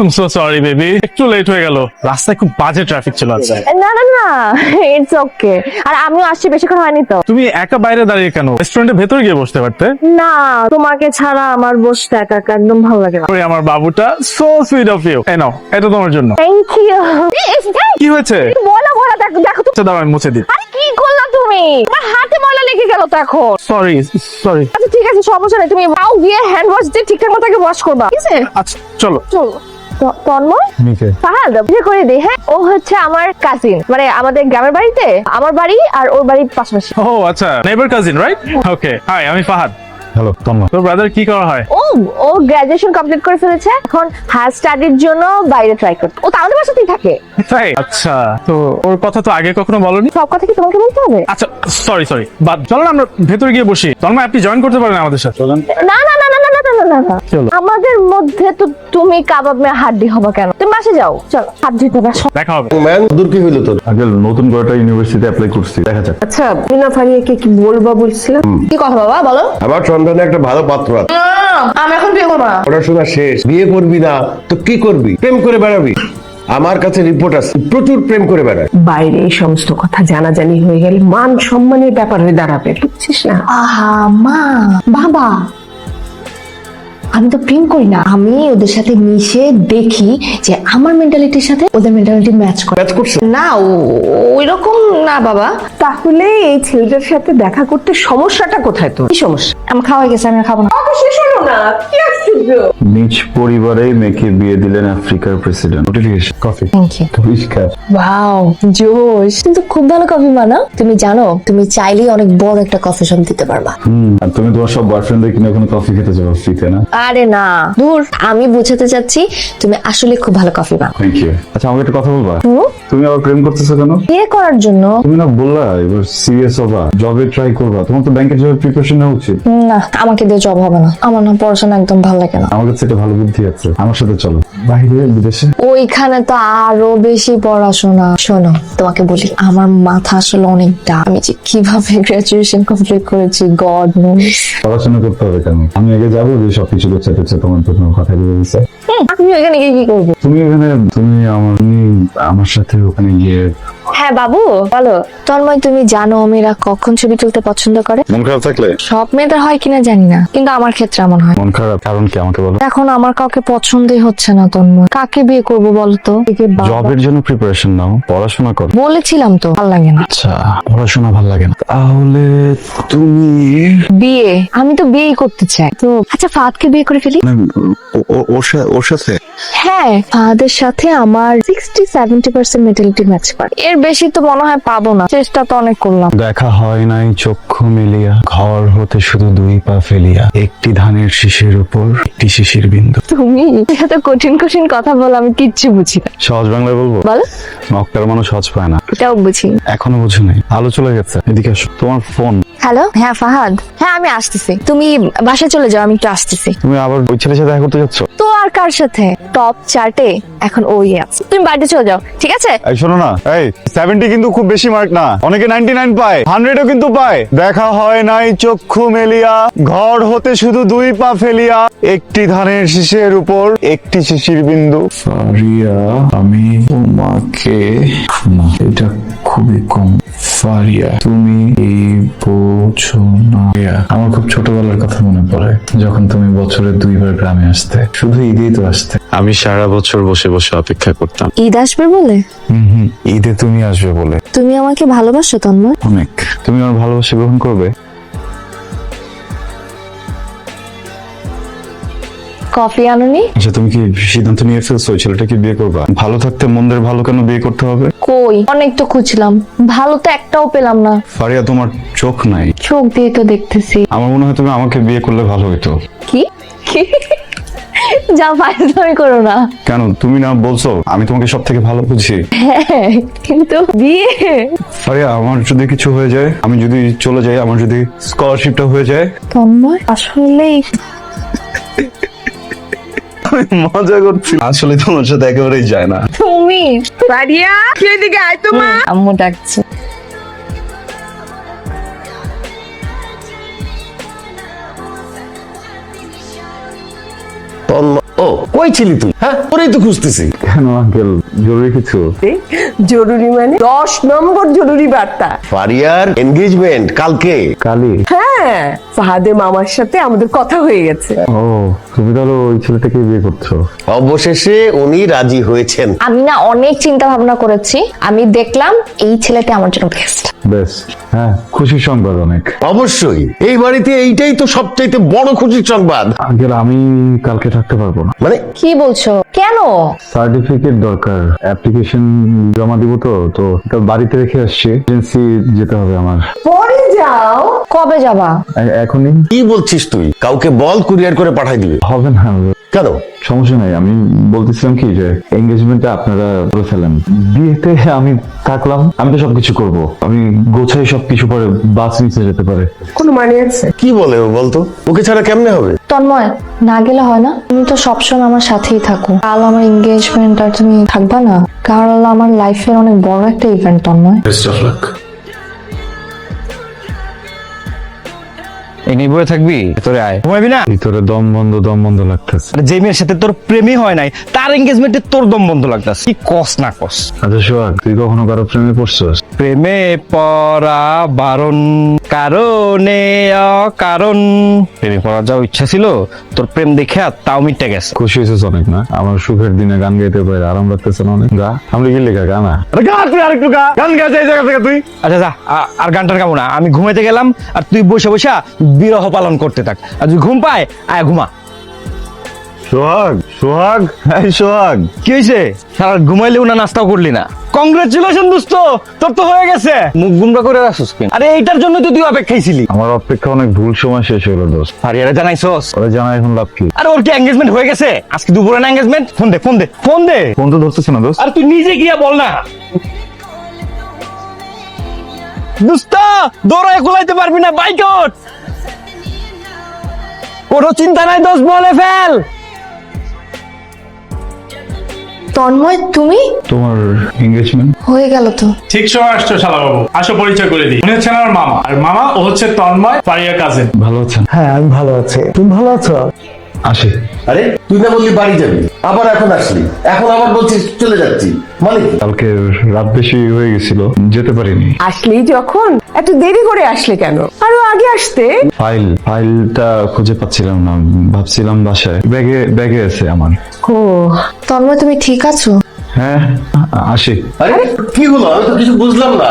আম so sorry baby একটু late হয়ে গেল। রাস্তায় খুব বাজে ট্রাফিক ছিল আজকে। না না না ইটস ওকে আর আমিও আসছি বেশিক্ষণ হয়নি তো। তুমি একা বাইরে দাঁড়িয়ে কেন? রেস্টুরেন্টের ভেতরে গিয়ে বসতে পারতে? না তোমাকে ছাড়া আমার বসতে একা একা একদম ভালো লাগে না। আমার বাবুটা সো সুইট অফ ইউ এই নাও এটা তোমার জন্য। থ্যাংক ইউ কি হয়েছে? বলো বলো দেখো দেখো তো। আচ্ছা দাও আমি মুছে দিই। আরে কি করলা তুমি? তোমার হাতে ময়লা লেগে গেল তো এখন। সরি সরি আচ্ছা ঠিক আছে সমস্যা নেই। তুমি পাও গিয়ে হ্যান্ড ওয়াশ দিয়ে ঠিকঠাক মতো আগে ওয়াশ করবা। ঠিক আছে? আচ্ছা চলো। চলো। তন্ময়? ফাহাদ বিয়ে করে দিই হ্যাঁ? ও হচ্ছে আমার কাজিন মানে আমাদের গ্রামের বাড়িতে আমার বাড়ি আর ওর বাড়ির পাশাপাশি। ও আচ্ছা neighbour cousin right okay hi আমি ফাহাদ। হ্যালো তন্ময়। তোর ব্রাদার কি করা হয়? ও ও গ্রাজুয়েশন কমপ্লিট করে ফেলেছে এখন হায়ার স্টাডির জন্য বাইরে ট্রাই করতে ও তো আমাদের বাসাতেই থাকে? তাই? আচ্ছা তো ওর কথা তো আগে কখনো বলনি? সব কথা কি তোমাকে বলতে হবে? আচ্ছা সরি সরি বাদ চলো না আমরা ভেতরে গিয়ে বসি। তন্ময় আপনি জয়েন করতে পারেন আমাদের সাথে। না না চলো। আমাদের মধ্যে তো তুমি কাবাব মে হাড্ডি কেন? তুমি মাসে যাও। চলো হাড্ডি তো দেখা হবে। ম্যান দূর কি হইল তোর? আগে নতুন ইউনিভার্সিটিতে অ্যাপ্লাই করছি দেখা যাক। আচ্ছা বিনা কি বলছিলাম? কি কথা বাবা বলো। আমার একটা ভালো পাত্র আছে। আমি এখন বিয়ে না। পড়াশোনা শেষ। বিয়ে করবি না তো কি করবি? প্রেম করে বেড়াবি। আমার কাছে রিপোর্ট আছে। প্রচুর প্রেম করে বেড়ায়। বাইরে এই সমস্ত কথা জানাজানি হয়ে গেলে মান সম্মানের ব্যাপার হয়ে দাঁড়াবে বুঝছিস না? আহা মা। বাবা আমি তো প্রেম করি না। আমি ওদের সাথে মিশে দেখি যে আমার মেন্টালিটির সাথে ওদের মেন্টালিটি ম্যাচ করে। ম্যাচ করছে? না ওই রকম না বাবা। তাহলে এই ছেলেটার সাথে দেখা করতে সমস্যাটা কোথায় তোর? কি সমস্যা? আমার খাওয়া গেছে আমি খাব না। নিজ পরিবারে মেয়েকে বিয়ে দিলেন আফ্রিকার president. Notification coffee thank you wow জোশ। কিন্তু খুব ভালো কফি বানাও তুমি জানো তুমি চাইলেই অনেক বড় একটা কফি শপ দিতে পারবা। হুম আর তুমি তোমার সব বয়ফ্রেন্ডদের কিনে ওখানে কফি খেতে যাব ফ্রিতে না? আরে না। দূর আমি বুঝাতে চাচ্ছি তুমি আসলে খুব ভালো কফি বানাও। থ্যাংক ইউ আচ্ছা আমাকে একটা কথা বলবা? তুমি আবার প্রেম করতেছো কেন? বিয়ে করার জন্য। তুমি না বললা এবার সিরিয়াস হবা জবে ট্রাই করবা। তোমার তো ব্যাংকের জবের প্রিপারেশন নেওয়া উচিত। না আমাকে দিয়ে জব হবে না। আমার না পড়াশোনা একদম ভালো লাগে না। আমার কাছে একটা ভালো বুদ্ধি আছে। আমার সাথে চলো। বাইরে বিদেশে? ওইখানে তো আরও বেশি পড়াশোনা। শোনো তোমাকে বলি আমার মাথা আসলে অনেক ডাক আমি যে কীভাবে গ্রাজুয়েশন কমপ্লিট করেছি গড নোস পড়াশোনা করতে হবে কেন? আমি আগে যাব যে সবকিছু করতে টোছা তোমার তো কোনো কথা দিয়ে দিছে তুমি এখানে গিয়ে কি করবে? তুমি ওখানে তুমি আমার আমার সাথে ওখানে গিয়ে হ্যাঁ বাবু বলো। তন্ময় তুমি জানো মেয়েরা কখন ছবি তুলতে পছন্দ করে? মন খারাপ থাকলে? সব মেয়েদের হয় কিনা জানি না কিন্তু আমার ক্ষেত্রে এমন হয়। মন খারাপ কারণ কি আমাকে বলো? এখন আমার কাউকে পছন্দই হচ্ছে না তন্ময়। কাকে বিয়ে করব বলতো? জবের জন্য প্রিপারেশন নাও পড়াশোনা করো। বলেছিলাম তো ভালো লাগে না। আচ্ছা পড়াশোনা ভালো লাগে না। তাহলে তুমি বিয়ে আমি তো বিয়েই করতে চাই। তো আচ্ছা ফাদকে বিয়ে করে ফেলি? ও- ও- ওর সাথে? হ্যাঁ ফাদের সাথে আমার sixty seventy percent mentality match করে। এর বেশি তো মনে হয় পাবো না। চেষ্টা তো অনেক করলাম। দেখা হয় নাই চক্ষু মেলিয়া ঘর হতে শুধু দুই পা ফেলিয়া। একটি ধানের শীষের উপর একটি শিশির বিন্দু। তুমি এত কঠিন কঠিন কথা বলো আমি কিচ্ছু বুঝি না। সহজ বাংলায় বলব? বলো। মক্কার মানুষ সহজ পায় না। এটাও বুঝি। এখনও বুঝো নাই। আলো চলে গেছে। এদিকে আসো। তোমার ফোন হ্যালো হ্যাঁ ফাহাদ। হ্যাঁ আমি আসতেছি। তুমি বাসায় চলে যাও আমি একটু আসতেছি। তুমি আবার ওই ছেলের সাথে দেখা করতে যাচ্ছ? আর কার সাথে? টপ চার্টে এখন ওই আছে। তুমি বাড়িতে চলে যাও ঠিক আছে? এই শোনো না। এই সেভেন্টি কিন্তু খুব বেশি মার্ক না। অনেকে নাইনটি নাইন পায় হান্ড্রেডও কিন্তু পায়। দেখা হয় নাই চক্ষু মেলিয়া ঘর হতে শুধু দুই পা ফেলিয়া। একটি ধানের শীষের উপর একটি শিশির বিন্দু। ফারিয়া আমি তোমাকে না এটা খুবই কম। ফারিয়া তুমি এই বোঝো না। আমার খুব ছোটবেলার কথা মনে পড়ে যখন তুমি বছরে দুইবার গ্রামে আসতে। শুধু ঈদেই তো আসতে। আমি সারা বছর বসে বসে অপেক্ষা করতাম। ঈদ আসবে বলে? হম হম ঈদে তুমি আসবে বলে। তুমি আমাকে ভালোবাসো তন্ময়। অনেক। তুমি আমার ভালোবাসা গ্রহণ করবে? কফি আনুনি? আচ্ছা তুমি কি সিদ্ধান্ত নিয়ে ফেলছো? ছেলেটাকে বিয়ে করবা? ভালো থাকতে মন্দের ভালো কেন বিয়ে করতে হবে? কই? অনেক তো খুঁজলাম। ভালো তো একটাও পেলাম না। ফারিয়া তোমার চোখ নাই। চোখ দিয়ে তো দেখতেছি। আমার মনে হয় তুমি আমাকে বিয়ে করলে ভালো হতো কি? কি? যা ফাইজলামি করো না। কেন? তুমি না বলছো আমি তোমাকে সব থেকে ভালো বুঝি। হ্যাঁ কিন্তু বিয়ে? ফারিয়া আমার যদি কিছু হয়ে যায় আমি যদি চলে যাই আমার যদি স্কলারশিপটা হয়ে যায়। তন্ময় মজা করছি। আসলে তোমার সাথে একেবারেই যায় না। তুমি বাড়িয়া কি এদিকে আয় তো মা। আম্মু ডাকছে। ও কই ছিলি তুই? হ্যাঁ তোরেই তো খুঁজতেছি। কেন আঙ্কেল জরুরি কিছু? জরুরি মানে? দশ নম্বর জরুরি বার্তা। ফারিয়ার এনগেজমেন্ট কালকে। কালি? হ্যাঁ ফাহাদে মামার সাথে আমাদের কথা হয়ে গেছে। ও তুমি তাহলে ওই ছেলেটাকে বিয়ে করছ? অবশেষে উনি রাজি হয়েছেন। আমি না অনেক চিন্তা ভাবনা করেছি। আমি দেখলাম এই ছেলেটা আমার জন্য বেস্ট বেশ হ্যাঁ খুশির সংবাদ অনেক। অবশ্যই এই বাড়িতে এইটাই তো সবচাইতে বড় খুশির সংবাদ। আঙ্কেল আমি কালকে থাকতে পারব না। মানে কি বলছো? কেন? সার্টিফিকেট দরকার অ্যাপ্লিকেশন জমা দিব তো তো এটা বাড়িতে রেখে আসছি এজেন্সি যেতে হবে আমার। পরে যাও। কবে যাবা? এ- এখনই। কি বলছিস তুই? কাউকে বল কুরিয়ার করে পাঠাই দিবে। হবে না। কেন? সমস্যা নাই আমি বলতেছিলাম কি যে এঙ্গেজমেন্টটা আপনারা করে ফেলেন। বিয়েতে আমি থাকলাম আমি তো সবকিছু করব। আমি গোছাই সবকিছু পরে বাস নিচে যেতে পারে। কোনো মানে আছে? কি বলে ও বলতো? ওকে ছাড়া কেমনে হবে? তন্ময় না গেলে হয় না। তুমি তো সবসময় আমার সাথেই থাকো। কাল আমার এঙ্গেজমেন্ট আর তুমি থাকবা না? কারণ আমার লাইফের অনেক বড় একটা ইভেন্ট তন্ময়। বয়ে থাকবি? তোরে আয়। ঘুমাবি না? দম বন্ধ দম বন্ধ লাগতেছে। আরে যে মেয়ের সাথে তোর প্রেমই হয় নাই তার এঙ্গেজমেন্টে তোর দম বন্ধ লাগতাছে। কি কস না কস। আচ্ছা সোহাগ তুই কখনো কারও প্রেমে পড়ছস? প্রেমে পড়া বারণ কারণে কারণ প্রেমে পড়ার যাও ইচ্ছা ছিল তোর প্রেম দেখে তাও মিটে গেছে। খুশি হয়েছিস অনেক না? আমার সুখের দিনে গান গাইতে পারে আরাম লাগতেছে না অনেক? গা আমি কি লেখা গানা আরে গা তুই আরেকটু গা। গান এই জায়গা থেকে তুই? আচ্ছা যা আর গানটার গাবো না। আমি ঘুমাইতে গেলাম আর তুই বসে বসে বিরহ পালন করতে থাক। আর যদি ঘুম পায় আয় ঘুমা। সোহাগ সোহাগ এই সোহাগ। কি হয়েছে সারা ঘুমাইলেও না নাস্তাও করলি না। কংগ্রেচুলেশন দোস্ত! তোর তো হয়ে গেছে। মুখ গুমরা করে রাখছিস কেন? আরে এইটার জন্য তো তুই অপেক্ষায় ছিলি আমার অপেক্ষা অনেক ভুল সময় শেষ হলো দোস্ত। আর এরা জানাইছস। ওরা জানা এখন লাভ কি? আরে ওর কি এঙ্গেজমেন্ট হয়ে গেছে? আজকে দুপুরে না এঙ্গেজমেন্ট ফোন দে ফোন দে ফোন দে। ফোন তো ধরতেছে না দোস্ত। আর তুই নিজে গিয়া বল না। দোস্ত দৌড়ায় কোলাইতে পারবি না বাইকট কোনো চিন্তা নাই দোষ বলে ফেল। তন্ময় তুমি? তোমার এঙ্গেজমেন্ট হয়ে গেল তো। ঠিক সময় আসছো শালা বাবু আসো পরিচয় করে দিই। উনি হচ্ছেন আমার মামা। আর মামা ও হচ্ছে তন্ময় পারিয়া কাজিন ভালো আছেন? হ্যাঁ আমি ভালো আছি। তুমি ভালো আছো? আসি। আরে তুই না বললি বাড়ি যাবি। আবার এখন আসলি। এখন আবার বলছিস চলে যাচ্ছি। মানে কালকে রাত বেশি হয়ে গেছিল যেতে পারিনি। আসলেই যখন? এত দেরি করে আসলে কেন? আরও আগে আসতে? ফাইল ফাইলটা খুঁজে পাচ্ছিলাম না। ভাবছিলাম বাসায়। ব্যাগে ব্যাগে আছে আমার। ও তন্ময় তুমি ঠিক আছো? হ্যাঁ আসি। আরে কি হলো? আমি তো কিছু বুঝলাম না।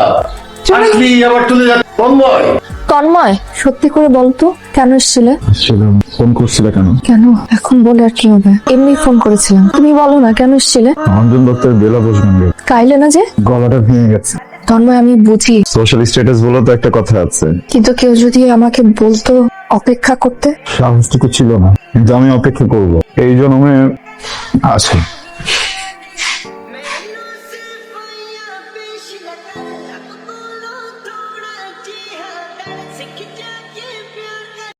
আসলি আবার চলে যাচ্ছি। তন্ময়। তন্ময় সত্যি করে বলতো কেন এসেছিলে? ফোন করছিল কেন? কেন? এখন বলে আর কি হবে? এমনি ফোন করেছিলাম। তুমি বলো না কেন এসেছিলে? অঞ্জন দত্তের বেলা বসবেন রে। কাইলে না যে? গলাটা ভেঙে গেছে। তন্ময় আমি বুঝি। সোশ্যাল স্ট্যাটাস বলে তো একটা কথা আছে। কিন্তু কেউ যদি আমাকে বলতো অপেক্ষা করতে? সাহসটুকু ছিল না। কিন্তু আমি অপেক্ষা করব। এই জন্মে আছে।